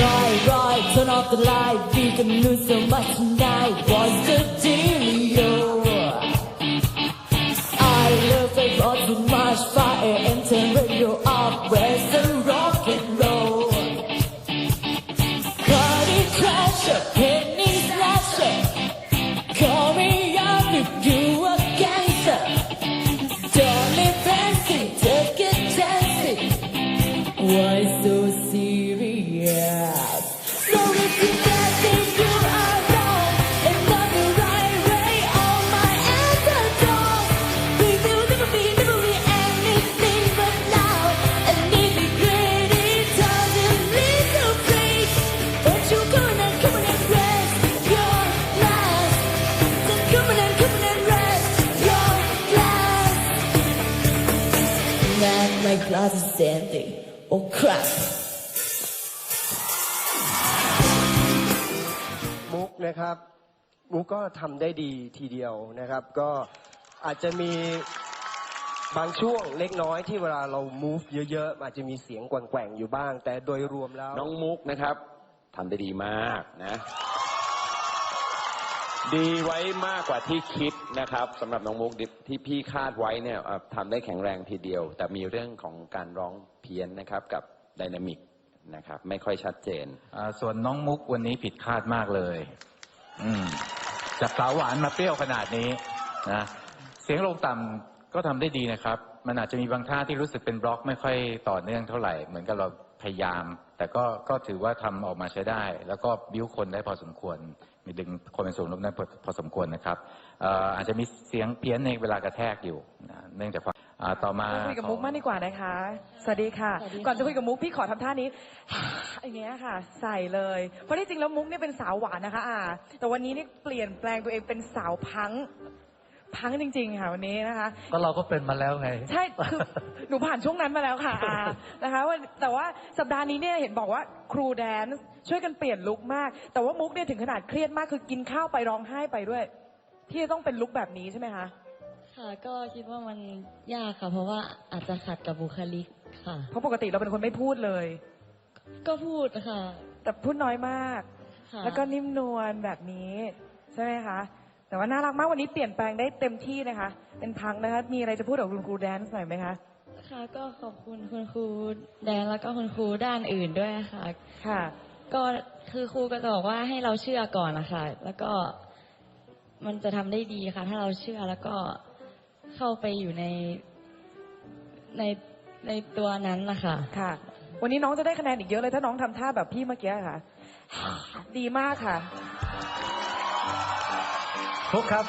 Right, right, turn off the light. We can lose so much tonight. Why so serious? So if you you are wrong. And not the right way. All my antidotes. We will never be, never be anything but now. And if it really doesn't lead to place, but you come on and come on and rest your. Just come on and come on and rest your last. Man, my glass is empty. Oh crap. มุกนะครับ มุกก็ทำได้ดีทีเดียวนะครับ ก็อาจจะมีบางช่วงเล็กน้อยที่เวลาเรา move เยอะๆ อาจจะมีเสียงแกว่งๆ อยู่บ้าง แต่โดยรวมแล้ว น้องมุกนะครับทำได้ดีมากนะ ดีไว้มากกว่าที่คิดนะครับสำหรับน้องมุกที่พี่คาดไว้เนี่ยเอ่อทำได้แข็งแรงทีเดียว แต่มีเรื่องของการร้องเพี้ยนนะครับกับไดนามิกนะครับไม่ค่อยชัดเจน อ่าส่วนน้องมุกวันนี้ผิดคาดมากเลย อืมจากสาวหวานมาเปรี้ยวขนาดนี้นะเสียงลงต่ำก็ทำได้ดีนะครับ มันอาจจะมีบางท่าที่รู้สึกเป็นบล็อกไม่ค่อยต่อเนื่องเท่าไหร่ เหมือนกับเรา พยายาม แต่ก็ก็ถือว่าทำออกมาใช้ได้ แล้วก็บิ้วคนได้พอสมควร มีดึงคนเป็นสูงลมได้พอพอสมควรนะครับเอ่ออาจจะมีเสียงเพี้ยนในเวลากระแทกอยู่นะเนื่องจากความอ่าต่อมาคุยกับมุกมากดีกว่านะคะ สวัสดีค่ะสวัสดีค่ะก่อนจะคุยกับมุกพี่ขอทำท่านี้อย่างเงี้ยค่ะ ใส่เลย เพราะที่จริงแล้วมุกเนี่ยเป็นสาวหวานนะคะอ่าแต่วันนี้นี่เปลี่ยนแปลงตัวเองเป็นสาวพัง พังจริง ๆ ค่ะวันนี้นะคะ ก็เราก็เป็นมาแล้วไง ใช่คือหนูผ่านช่วงนั้นมาแล้วค่ะอานะคะว่าแต่ว่าสัปดาห์นี้เนี่ยเห็นบอกว่าครูแดนซ์ช่วยกันเปลี่ยนลุคมาก แต่ว่ามุกเนี่ยถึงขนาดเครียดมากคือกินข้าวไปร้องไห้ไปด้วย ที่จะต้องเป็นลุคแบบนี้ใช่ไหมคะ ค่ะก็คิดว่ามันยากค่ะ เพราะว่าอาจจะขัดกับบุคลิกค่ะ เพราะปกติเราเป็นคนไม่พูดเลย ก็พูดค่ะ แต่พูดน้อยมาก ค่ะแล้วก็นิ่มนวลแบบนี้ ใช่ไหมคะ แต่ว่าน่ารักมากวันนี้เปลี่ยนแปลงได้เต็มที่นะคะ เป็นพังนะคะ มีอะไรจะพูดกับคุณครูแดนซ์หน่อยไหมคะค่ะก็ขอบคุณคุณครูแดนแล้วก็คุณครูด้านอื่นด้วยค่ะ ค่ะ ก็คือครูก็จะบอกว่าให้เราเชื่อก่อนนะคะ แล้วก็มันจะทำได้ดีค่ะ ถ้าเราเชื่อแล้วก็เข้าไปอยู่ในในในตัวนั้นนะคะค่ะ วันนี้น้องจะได้คะแนนอีกเยอะเลยถ้าน้องทำท่าแบบพี่เมื่อกี้ค่ะ ดีมากค่ะ พุครับ